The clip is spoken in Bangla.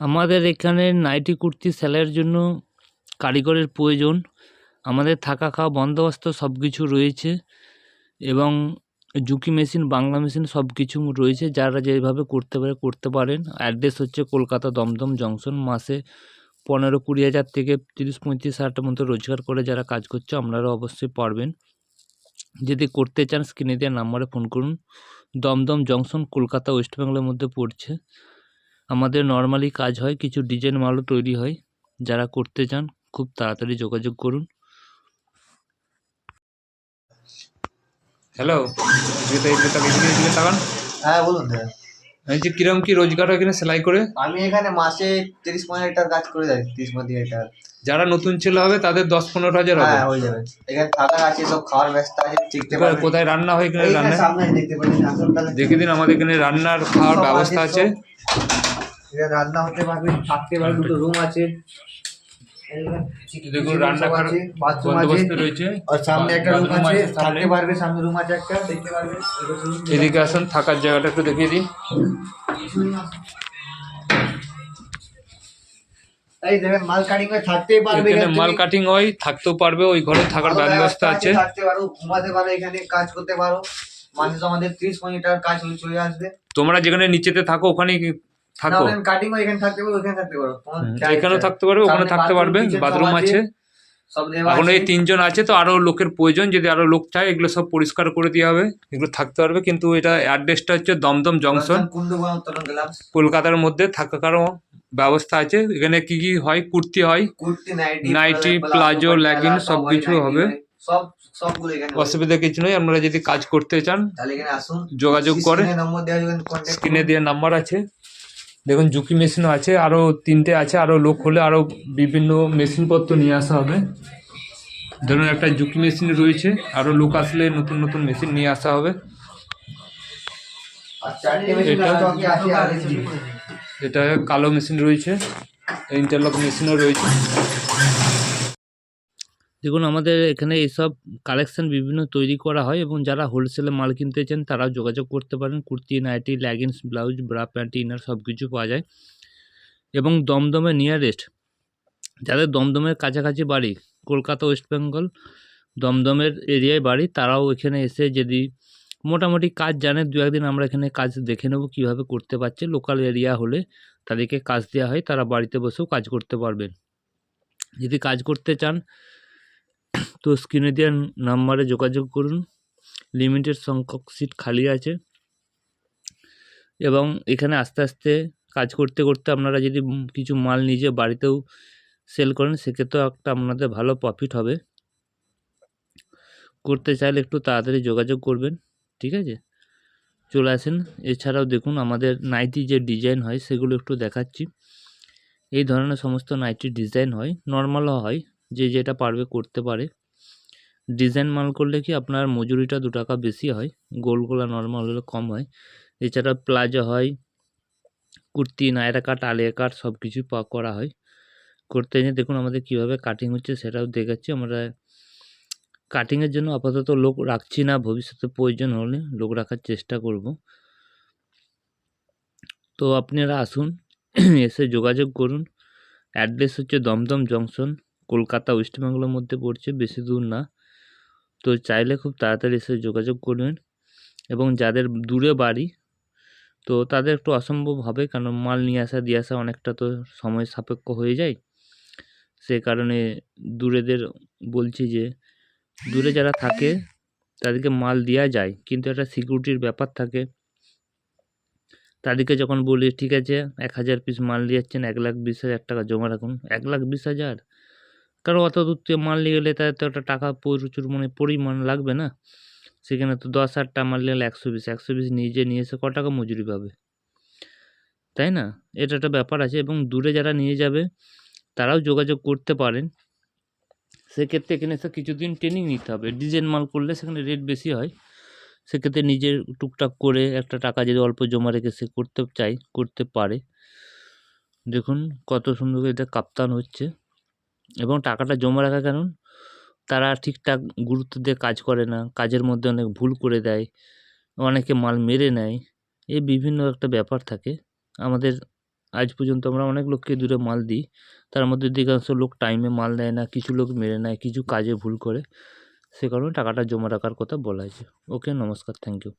আমাদের এখানে নাইটি কুর্তি সেলাইয়ের জন্য কারিগরের প্রয়োজন। আমাদের থাকা খাওয়া বন্দোবস্ত সব কিছু রয়েছে এবং জুকি মেশিন, বাংলা মেশিন সব কিছু রয়েছে। যারা যেভাবে করতে পারে, করতে পারেন। অ্যাড্রেস হচ্ছে কলকাতা দমদম জংশন। মাসে পনেরো কুড়ি হাজার থেকে তিরিশ পঁয়ত্রিশ হাজারটার মতো রোজগার করে যারা কাজ করছে আপনারা অবশ্যই পারবেন। যদি করতে চান, স্ক্রিনে দেওয়া নাম্বারে ফোন করুন। দমদম জংশন, কলকাতা, ওয়েস্ট বেঙ্গলের মধ্যে পড়ছে। আমাদের নর্মালি কাজ হয় কিছু ডিজাইন মালও তৈরি হয়। যারা করতে চান খুব তাড়াতাড়ি যোগাযোগ করুন। হ্যালো হ্যাঁ বলুন এই যে কিরম কি রোজগার হয় এখানে সেলাই করে? আমি এখানে মাসে তিরিশ পনেরো টাকার কাজ করে যাই তিরিশ পঁয়ত্রিশ টাকা। যারা নতুন ছেলে হবে তাদের দশ পনেরো হাজার হবে। হ্যাঁ হয়ে যাবে। এখানে থাকার আছে সব খাওয়ার ব্যবস্থা আছে দেখতে কোথায় রান্না হয় এখানে রান্না দেখতে পাচ্ছেন দেখে দিন আমাদের এখানে রান্নার খাওয়ার ব্যবস্থা আছে। এখানে রান্না হতে পারবে থাকতে পারবে দুটো রুম আছে। দেখুন রান্না খাওয়ার বাথরুম আছে রয়েছে। আর সামনে একটা রুম আছে থাকতে পারবে সামনে রুম আছে একটা দেখতে পারবে। এদিকে আসুন থাকার জায়গাটা একটু দেখিয়ে দিই। এই দেখেন মাল কাটিং করে থাকতেই পারবে এখানে এখানে মাল কাটিং হয় থাকতেও পারবে ওই ঘরে থাকার ব্যবস্থা আছে। থাকতে পারো ঘুমাতে পারো এখানে কাজ করতে পারো। মাসে তো আমাদের ত্রিশ পঁয়ত্রিশ টাকার কাজ চলে আসবে। তোমরা যেখানে নিচেতে থাকো ওখানে থাকো। কাটিং এখানে থাকতে পারো ওখানে থাকতে পারো। তোমার হুম, যা এখানেও থাকতে পারবে ওখানে থাকতে পারবে বাথরুম আছে এখন এই তিনজন আছে তো আরও লোকের প্রয়োজন যদি আরও লোক চায় এগুলো সব পরিষ্কার করে দেওয়া হবে এগুলো থাকতে পারবে কিন্তু এটা অ্যাড্রেসটা হচ্ছে দমদম জংশন কলকাতার মধ্যে থাকারও ব্যবস্থা আছে এখানে কি কি হয় কুর্তি হয় নাইটি প্লাজো, লেগিং সব কিছু হবে। অসুবিধা কিছু নেই আপনারা যদি কাজ করতে চান যোগাযোগ করে স্ক্রিনে দিয়ে নাম্বার আছে। দেখুন জুকি মেশিনও আছে আরও তিনটে আছে আরও লোক হলে আরও বিভিন্ন মেশিনপত্র নিয়ে আসা হবে। ধরুন, একটা জুকি মেশিন রয়েছে আরও লোক আসলে নতুন নতুন মেশিন নিয়ে আসা হবে। এটা কালো মেশিন রয়েছে ইন্টারলক মেশিনও রয়েছে। দেখুন, আমাদের এখানে এইসব কালেকশন বিভিন্ন তৈরি করা হয় এবং যারা হোলসেলে মাল কিনতে চান, তারাও যোগাযোগ করতে পারেন। Kurti, nighty leggings blouse bra pant inner সব কিছু পাওয়া যায়। এবং দমদমে নিয়ারেস্ট যাদের দমদমের কাছাকাছি বাড়ি, কলকাতা, ওয়েস্ট বেঙ্গল, দমদমের এরিয়ায় বাড়ি, তারাও এখানে এসে যদি মোটামুটি কাজ জানে, দু একদিন আমরা এখানে কাজ দেখে নেব কীভাবে করতে পারছে। লোকাল এরিয়া হলে তাদেরকে কাজ দেওয়া হয়, তারা বাড়িতে বসেও কাজ করতে পারবেন যদি কাজ করতে চান তো স্ক্রিনে দেওয়া নাম্বারে যোগাযোগ করুন। লিমিটেড সংখ্যক সিট খালি আছে। এবং এখানে আস্তে আস্তে কাজ করতে করতে আপনারা যদি কিছু মাল নিজে বাড়িতেও সেল করেন, সেক্ষেত্রেও একটা আপনাদের ভালো প্রফিট হবে। করতে চাইলে একটু তাড়াতাড়ি যোগাযোগ করবেন, ঠিক আছে? চলে আসেন। এছাড়াও দেখুন, আমাদের নাইটি যে ডিজাইন হয়, সেগুলো একটু দেখাচ্ছি। এই ধরনের সমস্ত নাইটির ডিজাইন হয় নর্মালও হয়। যে যেটা পারবে করতে পারে। ডিজাইন মাল করলে কি আপনার মজুরিটা দু টাকা বেশি হয়, গোলগোলা নর্মাল হলে কম হয়। এছাড়া প্লাজো হয়, কুর্তি, নায়রা কাট, আলিয়া কাট সব কিছু করা হয়। করতে গিয়ে দেখুন আমাদের কীভাবে কাটিং হচ্ছে সেটাও দেখাচ্ছি। আমরা কাটিংয়ের জন্য আপাতত লোক রাখছি না, ভবিষ্যতে প্রয়োজন হলে লোক রাখার চেষ্টা করব। তো আপনারা আসুন, এসে যোগাযোগ করুন। অ্যাড্রেস হচ্ছে দমদম জংশন কলকাতা, ওয়েস্ট বেঙ্গলের মধ্যে পড়ছে, বেশি দূর না। তো চাইলে খুব তাড়াতাড়ি এসে যোগাযোগ করবেন এবং যাদের দূরে বাড়ি, তো তাদের একটু অসম্ভব হবে, কারণ মাল নিয়ে আসা, দিয়ে আসা অনেকটা তো সময় সাপেক্ষ হয়ে যায়। সে কারণে দূরেদের বলছি যে, দূরে যারা থাকে, তাদেরকে মাল দেওয়া যায়। কিন্তু একটা সিকিউরিটির ব্যাপার থাকে। তাদেরকে যখন বলি, ঠিক আছে, এক হাজার পিস মাল নিয়ে যাচ্ছেন, এক লাখ, বিশ হাজার টাকা জমা রাখুন। এক লাখ, বিশ হাজার? কারণ অত দূর থেকে মাল নিয়ে গেলে তাদের তো একটা টাকা প্রচুর মানে পরিমাণ লাগবে না। সেখানে তো দশ হাজারটা মাল নিয়ে গেলে একশো বিশ একশো বিশ নিজে নিয়ে এসে ক টাকা মজুরি পাবে? তাই না? এটা একটা ব্যাপার আছে এবং দূরে যারা নিয়ে যাবে, তারাও যোগাযোগ করতে পারেন। সেক্ষেত্রে এখানে এসে কিছুদিন ট্রেনিং নিতে হবে। ডিজাইন মাল করলে সেখানে রেট বেশি হয়। সেক্ষেত্রে নিজের টুকটাক করে একটা টাকা যদি অল্প জমা রেখে সে করতে চায়, করতে পারে। দেখুন কত সুন্দর করে এটা কাপ্তান হচ্ছে। এবং টাকাটা জমা রাখা কারণ তারা ঠিকঠাক গুরুত্ব দিয়ে কাজ করে না, কাজের মধ্যে অনেক ভুল করে দেয়, অনেকে মাল মেরে নেয়, এই বিভিন্ন একটা ব্যাপার থাকে। আমাদের আজ পর্যন্ত আমরা অনেক লোককে দূরে মাল দিই, তার মধ্যে অধিকাংশ লোক টাইমে মাল দেয় না, কিছু লোক মেরে নেয়, কিছু কাজে ভুল করে। সে কারণে টাকাটা জমা রাখার কথা বলা হয়েছে। ওকে নমস্কার থ্যাংক ইউ